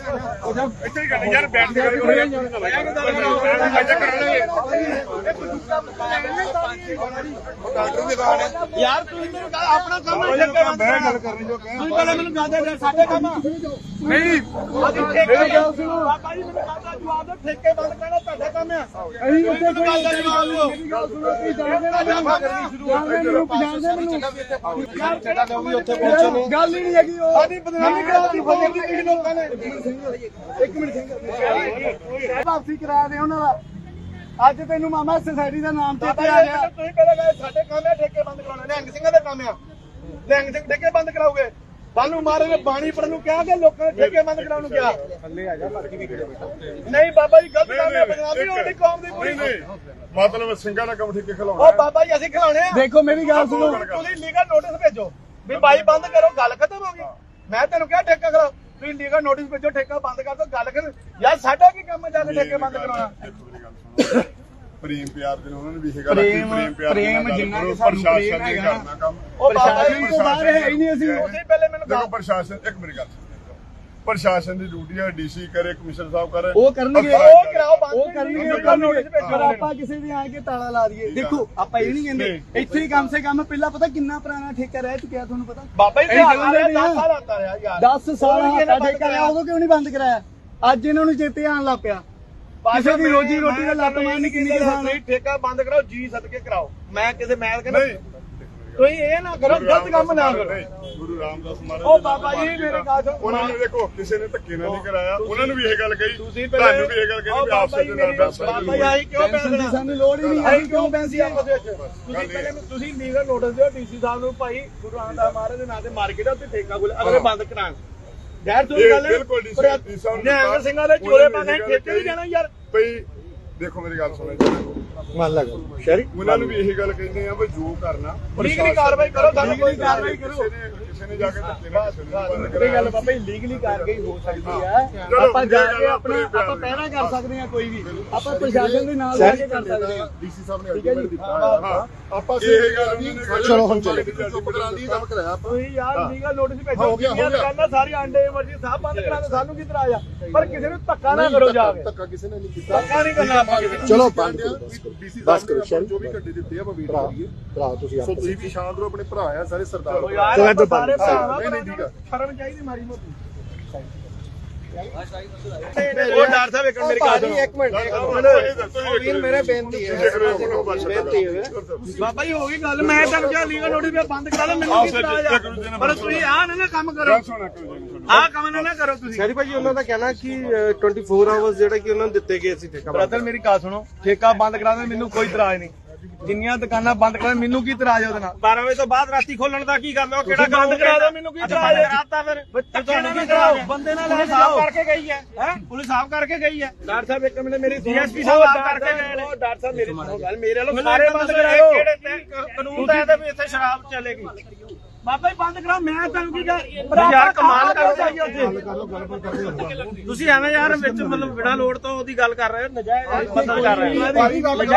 ਇੱਥੇ ਹੀ ਕਰਨੀ ਯਾਰ ਬੈਠ ਕੇ ਗੱਲ ਕਰੋ। ਯਾਰ ਮਜ਼ਾ ਕਰਾਂਗੇ। ਡਾਕਟਰ ਦੀ ਬਾਤ ਹੈ ਯਾਰ ਤੁਸੀਂ ਮੈਨੂੰ ਕਹ ਆਪਣਾ ਕੰਮ ਹੈ ਠੇਕੇ ਬੰਦ ਮੈਂ ਕਰਨਾ ਗੱਲ ਕਰਨੀ ਜੋ ਕਹਿ। ਤੁਸੀਂ ਕਹਿੰਦੇ ਮੈਨੂੰ ਕਹਦੇ ਨੇ ਸਾਡੇ ਕੰਮ। ਆ। ਨਹੀਂ ਠੇਕੇ ਗੱਲ ਸੁਣੋ। ਬਾਬਾ ਜੀ ਮੈਨੂੰ ਕਹਦਾ ਜਵਾਬ ਦਿਓ। ਠੇਕੇ ਬੰਦ ਕਰਨਾ ਤੁਹਾਡਾ ਕੰਮ ਆ ਅਸੀਂ ਉੱਥੇ ਕੋਈ ਗੱਲ ਦਾ ਜਵਾਬ ਦਿਓ। ਗੱਲ ਹੀ ਨਹੀਂ ਹੈਗੀ ਉਹ। ਸਾਡੀ ਬਦਨਾਮੀ ਕਰਾਤੀ ਕੁਝ ਲੋਕਾਂ ਨੇ। ਇੱਕ ਮਿੰਟ ਸਿੰਘ ਵਾਪਸੀ ਕਰਾ ਦੇ ਉਹਨਾਂ ਦਾ। ਅੱਜ ਤੈਨੂੰ ਮਾਮਾ ਸੋਸਾਇਟੀ ਦਾ ਨਾਮ ਚੇਤੇ ਆ ਗਿਆ। ਤੁਸੀਂ ਪਹਿਲਾਂ ਕਹੇ ਸਾਡੇ ਕੰਮ ਹੈ ਠੇਕੇ ਬੰਦ ਕਰਾਉਣੇ ਨਿਹੰਗ ਸਿੰਘਾਂ ਦੇ ਕੰਮ ਆ। ਨਿਹੰਗ ਸਿੰਘ ਠੇਕੇ ਬੰਦ ਕਰਾਓਗੇ ਬਾਨੂੰ ਮਾਰੇ ਨੇ ਬਾਣੀ ਪੜਨ ਨੂੰ ਕਿਹਾ ਕਿ ਲੋਕਾਂ ਨੇ ਠੇਕੇ ਬੰਦ ਕਰਾਉਣ ਨੂੰ ਕਿਹਾ? ਥੱਲੇ ਆ ਜਾ ਬਾਕੀ ਵੀ ਨਹੀਂ ਬਾਬਾ ਜੀ ਗਲਤ ਕੰਮ ਹੈ ਪੰਜਾਬੀ ਹੋਣੀ ਕੌਮ ਦੀ ਪੂਰੀ ਨਹੀਂ ਮਤਲਬ ਸਿੰਘਾਂ ਦਾ ਕੰਮ ਠੀਕੇ ਖਿਲਾਉਣਾ ਉਹ ਬਾਬਾ ਜੀ ਅਸੀਂ ਖਿਲਾਉਣੇ ਆ। ਦੇਖੋ ਮੇਰੀ ਗੱਲ ਸੁਣੋ। ਤੁਸੀਂ ਲੀਗਲ ਨੋਟਿਸ ਭੇਜੋ ਵੀ ਬਾਈ ਬੰਦ ਕਰੋ ਗੱਲ ਖਤਮ ਹੋ ਗਈ। ਮੈਂ ਤੈਨੂੰ ਕਿਹਾ ਠੇਕਾ ਕਰੋ ਤੁਸੀਂ ਲੀਗਲ ਨੋਟਿਸ ਭੇਜੋ ਠੇਕਾ ਬੰਦ ਕਰ ਦੋ ਗੱਲ ਕਰ ਯਾਰ ਸਾਡਾ ਕੀ ਕੰਮ ਹੈ ਜਾ ਕੇ ਠੇਕੇ ਬੰਦ ਕਰਾਉਣਾ ਦੇਖੋ ਮੇਰੀ ਗੱਲ ਸੁਣੋ। ਪ੍ਰੇਮ ਪਿਆਰ ਦੇ ਨਾਲ ਉਹਨਾਂ ਨੇ ਵੀ ਇਹ ਗੱਲ ਆਖੀ, ਪ੍ਰੇਮ- ਪਿਆਰ ਦੇ ਨਾਲ ਪ੍ਰੇਮ ਗੱਲ ਜਿੰਨਾ ਕਰੋ, ਕਿ ਸਾਨੂੰ ਪ੍ਰਸ਼ਾਸਨ ਪ੍ਰੇਮ ਨੇ ਹੈਗਾ ਕਰਨਾ ਕੰਮ ਉਹ ਬਾਬਾ ਜੀ ਪ੍ਰਸ਼ਾਸਨ- ਤੋਂ ਬਾਹਰ ਹੈ ਹੀ ਨਹੀਂ ਅਸੀਂ ਉਹਦੇ ਪਹਿਲੇ ਮੈਨੂੰ ਦੇਖੋ ਗੱਲ ਪ੍ਰਸ਼ਾਸਨ ਇੱਕ ਮੇਰੀ ਗੱਲ ਸੁਣੋ। ਪ੍ਰਸ਼ਾਸਨ ਦੀ ਡਿਊਟੀ ਹੈ ਡੀਸੀ ਕਰੇ ਕਮਿਸ਼ਨਰ ਸਾਹਿਬ ਕਰੇ। ਉਹ ਕਰਨਗੇ ਉਹ ਕਰੇ। ਕਰਾਓ ਬੰਦ ਉਹ ਕਰਨਗੇ ਉਹ ਕਰਨਗੇ। ਪਰ ਆਪਾਂ ਕਿਸੇ ਦੇ ਆ ਕੇ ਤਾਲਾ ਲਾ ਦਈਏ। ਦੇਖੋ ਆਪਾਂ ਇਹ ਨਹੀਂ ਕਹਿੰਦੇ ਇੱਥੇ ਹੀ ਕਮ ਸੇ ਕਮ ਪਹਿਲਾਂ ਪਤਾ ਕਿੰਨਾ ਪੁਰਾਣਾ ਠੇਕਾ ਰਹਿ ਚੁੱਕਿਆ ਤੁਹਾਨੂੰ ਪਤਾ? ਬਾਬਾ ਜੀ ਹਾਲ ਆ ਰਿਹਾ, 10 ਸਾਲ ਆਤਾ ਰਿਹਾ ਯਾਰ। 10 ਸਾਲ ਸਾਡਾ ਠੇਕਾ ਰਿਹਾ ਉਦੋਂ ਕਿਉਂ ਨਹੀਂ ਬੰਦ ਕਰਾਇਆ? ਅੱਜ ਇਹਨਾਂ ਨੂੰ ਚੇਤੇ ਆਣ ਲੱਗ ਪਿਆ। ਕਿਸੇ ਦੀ ਰੋਜੀ ਰੋਟੀ ਦਾ ਲੱਤ ਮਾਰਨੀ ਕਿੰਨੀ ਕਿਸਾਨ ਹੈ? ਠੇਕਾ ਬੰਦ ਕਰਾਓ ਜੀ ਸਦਕੇ ਕਰਾਓ। ਮੈਂ ਕਿਸੇ ਮੈਲ ਕਹਿੰਦਾ ਨਹੀਂ ਤੁਸੀਂ ਇਹ ਨਾ ਕਰੋ ਗਲਤ ਕੰਮ ਨਾ ਕਰੋ। ਗੁਰੂ ਰਾਮਦਾਸ ਮਹਾਰਾਜ ਉਹ ਬਾਬਾ ਜੀ ਮੇਰੇ ਕਾਜ ਉਹਨਾਂ ਨੇ ਦੇਖੋ ਕਿਸੇ ਨੇ ਧੱਕੇ ਨਾਲ ਨਹੀਂ ਕਰਾਇਆ। ਉਹਨਾਂ ਨੂੰ ਵੀ ਇਹ ਗੱਲ ਕਹੀ। ਤੁਸੀਂ ਪਹਿਲੇ ਤੁਹਾਨੂੰ ਵੀ ਇਹ ਗੱਲ ਕਹੀ ਵੀ ਆਪਸ ਵਿੱਚ ਨਾਲ ਬੈਠ ਬਾਬਾ ਜੀ ਆਈ ਕਿਉਂ ਪੈਸੇ ਸਾਨੂੰ ਲੋੜ ਹੀ ਨਹੀਂ ਅਸੀਂ ਕਿਉਂ ਪੈਸੇ ਆਪਸ ਵਿੱਚ ਤੁਸੀਂ ਪਹਿਲੇ ਮੈਨੂੰ ਤੁਸੀਂ ਲੀਗਲ ਨੋਟਿਸ ਦਿਓ ਡੀਸੀ ਸਾਹਿਬ ਨੂੰ ਭਾਈ ਗੁਰੂ ਰਾਮਦਾਸ ਮਹਾਰਾਜ ਦੇ ਨਾਂ ਤੇ ਮਾਰਕੀਟ ਆ ਉੱਤੇ ਠੇਕਾ ਖੋਲ ਅਗਲੇ ਬੰਦ ਕਰਾਣ ਗੈਰ ਤੋਂ ਇਹ ਗੱਲ ਹੈ ਬਿਲਕੁਲ ਸਾਹਿਬ ਨੂੰ ਸਿੰਘਾਂ ਦੇ ਚੋਰੇ ਠੇਕੇ ਵੀ। ਜਾਣਾ ਯਾਰ। ਭਈ ਦੇਖੋ ਮੇਰੀ ਗੱਲ ਸੁਣੋ ਜੀ ਮੰਨ ਲੱਗ ਸ਼ਰੀ ਉਹਨਾਂ ਨੂੰ ਵੀ ਇਹੀ ਗੱਲ ਕਹਿੰਦੇ ਆ ਵੀ ਜੋ ਕਰਨਾ ਲੀਗਲੀ ਕਾਰਵਾਈ ਕਰੋ ਸਾਨੂੰ ਕੋਈ ਕਾਰਵਾਈ ਕਰੋ। ਕਿਸੇ ਨੇ ਜਾ ਕੇ ਧੱਕੇ ਨਾਲ ਇਹ ਗੱਲ ਬਾਬਾ ਜੀ ਲੀਗਲੀ ਕਾਰਵਾਈ ਹੋ ਸਕਦੀ ਚਲੋ, ਆਪਾਂ ਜਾ ਕੇ ਆਪਣਾ ਆਪਾਂ ਪਹਿਰਾ ਕਰ ਸਕਦੇ ਹਾਂ ਕੋਈ ਵੀ। ਆਪਾਂ ਪ੍ਰਸ਼ਾਸਨ ਦੇ ਨਾਲ ਜਾ ਕੇ ਕਰ ਸਕਦੇ ਹਾਂ। ਡੀਸੀ ਸਾਹਿਬ ਨੇ ਠੀਕ ਹੈ ਜੀ? ਹਾਂ। ਆਪਾਂ ਇਹ ਗੱਲ ਉਹਨਾਂ ਨੇ ਚਲੋ ਹੁਣ ਚਲੋ। ਚੁੱਪ ਚੁੱਪ ਕਰਾਂ ਦੀ ਕੰਮ ਕਰਾਇਆ ਆਪਾਂ। ਤੁਸੀਂ ਯਾਰ ਲੀਗਲ ਨੋਟਿਸ ਭੇਜੋ ਕਿੰਨੀਆਂ ਗਿਆ। ਦੁਕਾਨਾਂ ਸਾਰੀ ਅੰਡੇ ਮਰਜ਼ੀ ਸਭ ਬੰਦ ਕਰਾ ਦਿਓ ਸਾਨੂੰ ਕੀ ਇਤਰਾਜ਼ ਆ? ਪਰ ਕਿਸੇ ਨੂੰ ਧੱਕਾ ਨਾ ਕਰੋ ਜਾ ਕੇ। ਧੱਕਾ ਕਿਸੇ ਨੇ ਨਹੀਂ ਕੀਤਾ। ਧੱਕਾ ਨਹੀਂ ਕਰਨਾ ਆਪਾਂ। ਚਲੋ ਬੰਦ। ਬਸ ਕਰੋ ਬਸ ਕਰੋ ਸ਼ੈਰੀ ਜੋ ਵੀ ਗੱਡੀ ਦਿੱਤੀ ਆ ਆਪਾਂ ਵੇਟ ਭਰਾ ਕਰੀਏ। ਭਰਾ ਤੁਸੀਂ ਸੋ ਆਪ ਤੁਸੀਂ ਵੀ ਸ਼ਾਂਤ ਰਹੋ ਆਪਣੇ ਭਰਾ ਆ ਸਾਰੇ ਸਰਦਾਰ ਯਾਰ ਚਲੋ ਆਪਾਂ ਸਾਰੇ। ਭਰਾਵਾਂ ਨਹੀਂ, ਨਹੀਂ, ਠੀਕ ਆ। ਸ਼ਰਮ ਚਾਹੀਦੀ ਮਾਰੀ ਮੋਟੀ। ਉਹ ਡਾਕਟਰ ਸਾਹਿਬ ਇੱਕ ਮਿੰਟ ਮੇਰੀ ਗੱਲ ਸੁਣੋ ਇੱਕ ਮਿੰਟ। ਵੀਰ ਮੇਰੇ ਬੇਨਤੀ ਹੈ। ਬੇਨਤੀ ਹੈ। ਬਾਬਾ ਜੀ ਹੋ ਗਈ ਗੱਲ। ਮੈਂ ਤਾਂ ਕਿਹਾ ਲੀਗਲ ਨੋਟਿਸ ਵੀ ਬੰਦ ਕਰਾ ਲਓ ਮੈਨੂੰ ਕੀ ਇਤਰਾਜ਼ ਆ ਪਰ ਤੁਸੀਂ ਆਹ ਨਾ ਨਾ ਕੰਮ ਕਰੋ। ਆਹ ਕੰਮ ਨਾ ਨਾ ਕਰੋ ਤੁਸੀਂ। ਸ਼ੈਰੀ ਭਾਜੀ ਉਹਨਾਂ ਦਾ ਕਹਿਣਾ ਕਿ ਅ, 24 ਆਵਰਸ ਜਿਹੜਾ ਕਿ ਉਹਨਾਂ ਨੂੰ ਦਿੱਤੇ ਗਏ ਸੀ ਠੇਕਾ ਬ੍ਰਦਰ ਮੇਰੀ ਗੱਲ ਸੁਣੋ। ਠੇਕਾ ਬੰਦ ਕਰਾ ਦੇ ਮੈਨੂੰ ਕੋਈ ਇਤਰਾਜ਼ ਨਹੀਂ। ਜਿੰਨੀਆਂ ਦੁਕਾਨਾਂ ਬੰਦ ਕਰਾ ਮੈਨੂੰ ਕੀ ਇਤਰਾਜ਼ ਹੈ ਉਹਦੇ ਨਾਲ? 12 ਵਜੇ ਤੋਂ ਬਾਅਦ ਰਾਤੀ ਖੋਲਣ ਦਾ ਕੀ ਕਰਨਾ? ਉਹ ਕਿਹੜਾ ਬੰਦ ਕਰਾ ਦਿਓ ਮੈਨੂੰ ਕੀ ਇਤਰਾਜ਼ ਹੈ ਕਰਾਤਾ ਫਿਰ। ਤੁਹਾਨੂੰ ਕੀ ਇਤਰਾਜ਼ ਬੰਦੇ ਨਾਲ ਪੁਲਿਸ ਸਾਫ਼ ਕਰਕੇ ਗਈ ਹੈ। ਹੈ? ਪੁਲਿਸ ਸਾਫ਼ ਕਰਕੇ ਗਈ ਹੈ। ਡਾਕਟਰ ਸਾਹਿਬ ਇੱਕ ਮਿੰਟ ਮੇਰੀ DSP ਸਾਹਿਬ ਆਪ ਕਰਕੇ ਗਏ ਨੇ। ਉਹ ਡਾਕਟਰ ਸਾਹਿਬ ਮੇਰੀ ਸੁਣੋ ਗੱਲ ਮੇਰੇ ਵੱਲੋਂ ਸਾਰੇ ਬੰਦ ਦੱਸੋ, ਕਰਾ ਇਹ ਦਿਓ ਕਿਹੜੇ ਤੇ ਕਾਨੂੰਨ ਦਾ ਇਹਦਾ ਵੀ ਇੱਥੇ ਸ਼ਰਾਬ ਚੱਲੇਗੀ। ਬਾਬਾ ਜੀ ਬੰਦ ਕਰਾਓ ਮੈਂ ਤੁਹਾਨੂੰ ਕੀ ਕਰ ਯਾਰ ਕਮਾਲ ਕਰੋ ਤੁਸੀਂ ਐਵੇਂ ਯਾਰ ਵਿੱਚ ਮਤਲਬ ਬਿਨਾਂ ਲੋੜ ਤੋਂ ਉਹਦੀ ਗੱਲ ਕਰ ਰਹੇ ਹੋ ਨਜਾਇਜ਼ ਮਤਲਬ ਕਰ ਰਹੇ ਹੋ। ਨਜਾਇਜ਼ ਕੋਈ ਮਦਦ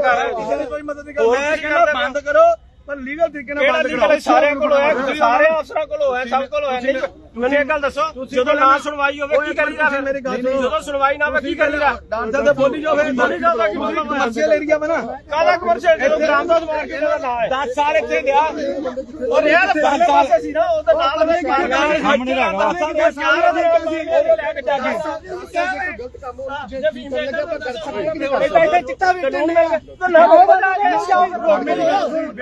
ਕਰ ਰਹੇ ਹੋ। ਕਿਸੇ ਦੀ ਕੋਈ ਮਦਦ ਨਹੀਂ ਕਰਦਾ। ਮੈਂ ਕਹਿੰਦਾ ਬੰਦ ਕਰੋ ਪਰ ਲੀਗਲ ਤਰੀਕੇ ਨਾਲ ਬੰਦ ਕਰਾਓ। ਸਾਰਿਆਂ ਕੋਲ ਹੋਇਆ ਸਾਰੇ ਅਫਸਰਾਂ ਕੋਲ ਹੋਇਆ ਸਭ ਕੋਲ ਹੋਇਆ ਨਹੀਂ। ਮੈਨੂੰ ਇੱਕ ਗੱਲ ਦੱਸੋ ਜਦੋਂ ਨਾ ਸੁਣਵਾਈ ਹੋਵੇ ਕੀ ਕਰੀਦਾ ਫਿਰ ਮੇਰੀ ਗੱਲ। ਜਦੋਂ ਸੁਣਵਾਈ ਨਾ ਹੋਵੇ ਕੀ ਕਰੀਦਾ? ਸਾਹਿਬ ਤੇ ਬੋਲੀ ਫਿਰ। ਬੋਲੀ ਤਾਂ ਕੀ ਮਤਲਬ ਹੈ? ਕਮਰਸ਼ੀਅਲ ਏਰੀਆ ਬਣਾ ਕਾਲਾ ਕਮਰਸ਼ੀਅਲ ਜਦੋਂ ਰਾਮਦਾਸ ਮਾਰਕੀਟ ਦਾ ਨਾਂ ਹੈ? 10 ਸਾਲ ਇੱਥੇ ਗਿਆ ਔਰ ਇਹ ਪਹਿਲੇ ਪਾਸੇ ਸੀ ਨਾ ਉਹਦੇ ਨਾਲ ਦੇ ਕਾਰਗਾਰ ਸਾਹਮਣੇ ਲੱਗਾ 10 ਸਾਲ ਦੇ ਲੈ ਕੇ ਜਾ ਕੇ ਗਲਤ ਕੰਮ ਹੋ ਜੇ ਲੱਗਾ ਤਾਂ ਕਰ ਸਕਦੇ ਇਹ ਇੱਥੇ ਚਿੱਟਾ ਵੀ ਤੇ ਨਾ ਹੋ ਬਣਾ ਕੇ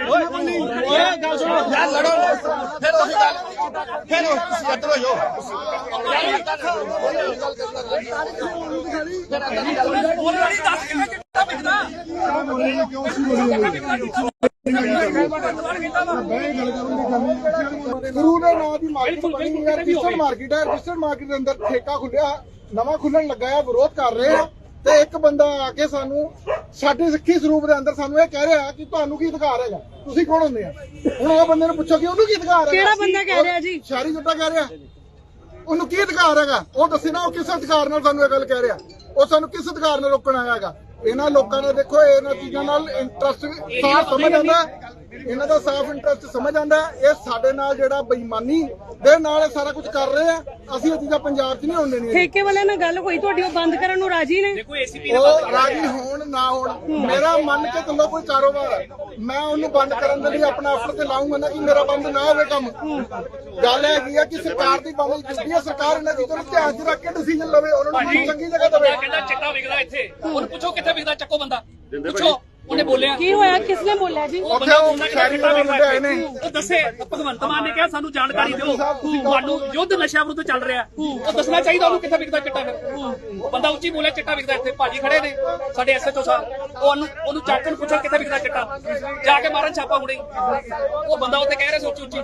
ਓਏ ਗੱਲ ਸੁਣੋ। ਯਾਰ ਲੜੋ ਫਿਰ ਤੁਸੀਂ ਅੱਡ ਹੋ ਗੁਰੂ ਦੇ ਨਾਂ ਦੀ ਮਾਰਕੀਟ ਬਣੀ ਹੈ, ਰਜਿਸਟਰਡ ਮਾਰਕੀਟ ਹੈ ਰਜਿਸਟਰਡ ਮਾਰਕੀਟ ਦੇ ਅੰਦਰ ਠੇਕਾ ਖੁੱਲਿਆ ਨਵਾਂ ਖੁੱਲਣ ਲੱਗਾ ਹੈ, ਵਿਰੋਧ ਕਰ ਰਹੇ ਆ ਤੇ ਇੱਕ ਬੰਦਾ ਆ ਕੇ ਸਾਨੂੰ ਸਾਡੇ ਸਿੱਖੀ ਸਰੂਪ ਦੇ ਅੰਦਰ ਸਾਨੂੰ ਇਹ ਕਹਿ ਰਿਹਾ ਕਿ ਤੁਹਾਨੂੰ ਕੀ ਅਧਿਕਾਰ ਹੈਗਾ? ਤੁਸੀਂ ਕੌਣ ਹੁੰਦੇ ਆ? ਹੁਣ ਉਹ ਬੰਦੇ ਨੂੰ ਪੁੱਛੋ ਕਿ ਉਹਨੂੰ ਕੀ ਅਧਿਕਾਰ ਹੈਗਾ? ਕਿਹੜਾ ਬੰਦਾ ਕਹਿ ਰਿਹਾ ਜੀ? ਸ਼ਾਰੀ ਜੁੱਟਾ ਕਹਿ ਰਿਹਾ। ਉਹਨੂੰ ਕੀ ਅਧਿਕਾਰ ਹੈਗਾ? ਉਹ ਦੱਸੇ ਨਾ ਉਹ ਕਿਸ ਅਧਿਕਾਰ ਨਾਲ ਸਾਨੂੰ ਇਹ ਗੱਲ ਕਹਿ ਰਿਹਾ। ਉਹ ਸਾਨੂੰ ਕਿਸ ਅਧਿਕਾਰ ਨਾਲ ਰੋਕਣ ਆਇਆ ਹੈਗਾ? ਇਹਨਾਂ ਲੋਕਾਂ ਨੇ ਦੇਖੋ ਇਹਨਾਂ ਚੀਜ਼ਾਂ ਨਾਲ ਇੰਟਰਸਟ ਸਾਫ਼ ਸਮਝ ਆਉਂਦਾ। ਇਹਨਾਂ ਦਾ ਸਾਫ਼ ਇੰਟਰਸਟ ਸਮਝ ਆਉਂਦਾ ਹੈ। ਇਹ ਸਾਡੇ ਨਾਲ ਜਿਹੜਾ ਬੇਈਮਾਨੀ ਦੇ ਨਾਲ ਇਹ ਸਾਰਾ ਕੁਝ ਕਰ ਰਹੇ ਆ। ਅਸੀਂ ਇਹ ਚੀਜ਼ਾਂ ਪੰਜਾਬ 'ਚ ਨਹੀਂ ਹੋਣ ਦੇਣੀਆਂ ਠੇਕੇ ਵਾਲਿਆਂ ਨਾਲ ਗੱਲ ਹੋਈ ਤੁਹਾਡੀ ਉਹ ਬੰਦ ਕਰਨ ਨੂੰ ਰਾਜੀ ਨੇ? ਉਹ ਰਾਜੀ ਹੋਣ ਨਾ ਹੋਣ ਮੇਰਾ ਮੰਨ ਕੇ ਚੱਲੋ ਕੋਈ ਕਾਰੋਬਾਰ ਹੈ। ਮੈਂ ਉਹਨੂੰ ਬੰਦ ਕਰਨ ਦੇ ਲਈ ਆਪਣਾ ਅਫਸਰ ਤੇ ਲਾਉਂਗਾ ਨਾ ਕਿ ਮੇਰਾ ਬੰਦ ਨਾ ਹੋਵੇ ਕੰਮ। ਗੱਲ ਹੈਗੀ ਆ ਕਿ ਸਰਕਾਰ ਦੀ ਬੰਦ ਕੀਤੀ ਹੈ ਸਰਕਾਰ ਇਹਨਾਂ ਚੀਜ਼ਾਂ ਨੂੰ ਧਿਆਨ 'ਚ ਰੱਖ ਕੇ ਡਿਸੀਜਨ ਲਵੇ ਉਹਨਾਂ ਨੂੰ ਚੰਗੀ ਜਗ੍ਹਾ ਦੇਵੇ ਕਹਿੰਦਾ ਚਿੱਟਾ ਵਿਕਦਾ ਇੱਥੇ। ਉਹਨੂੰ ਪੁੱਛੋ ਕਿੱਥੇ ਵਿਕਦਾ ਚੱਕੋ ਬੰਦਾ। ਪੁੱਛੋ। ਬੋਲਿਆ? ਕੀ ਹੋਇਆ? ਕਿਸਨੇ ਬੋਲਿਆ ਜੀ? ਉੱਥੇ ਉਹ ਸ਼ਹਿਰੀ ਦੇ ਮੁੰਡੇ ਆਏ ਨੇ। ਉਹ ਦੱਸੇ ਭਗਵੰਤ ਮਾਨ ਨੇ ਕਿਹਾ ਸਾਨੂੰ ਜਾਣਕਾਰੀ ਦਿਓ। ਤੁਹਾਨੂੰ ਯੁੱਧ ਨਸ਼ਾ ਵਿਰੁੱਧ ਚੱਲ ਰਿਹਾ। ਉਹ ਦੱਸਣਾ ਚਾਹੀਦਾ ਉਹਨੂੰ ਕਿੱਥੇ ਵਿਕਦਾ ਚਿੱਟਾ ਫਿਰ। ਬੰਦਾ ਉੱਚੀ ਬੋਲਿਆ ਚਿੱਟਾ ਵਿਕਦਾ ਇੱਥੇ। ਭਾਜੀ ਖੜੇ ਨੇ ਸਾਡੇ ਐਸਐਚਓ ਸਾਹਿਬ। ਉਹ ਉਹਨੂੰ ਉਹਨੂੰ ਚੱਕ ਨੂੰ ਪੁੱਛੋ ਕਿੱਥੇ ਵਿਕਦਾ ਚਿੱਟਾ। ਜਾ ਕੇ ਮਾਰਨ ਛਾਪਾ ਹੁਣੇ। ਉਹ ਬੰਦਾ ਉੱਥੇ ਕਹਿ ਰਿਹਾ ਸੀ ਉੱਚੀ ਉੱਚੀ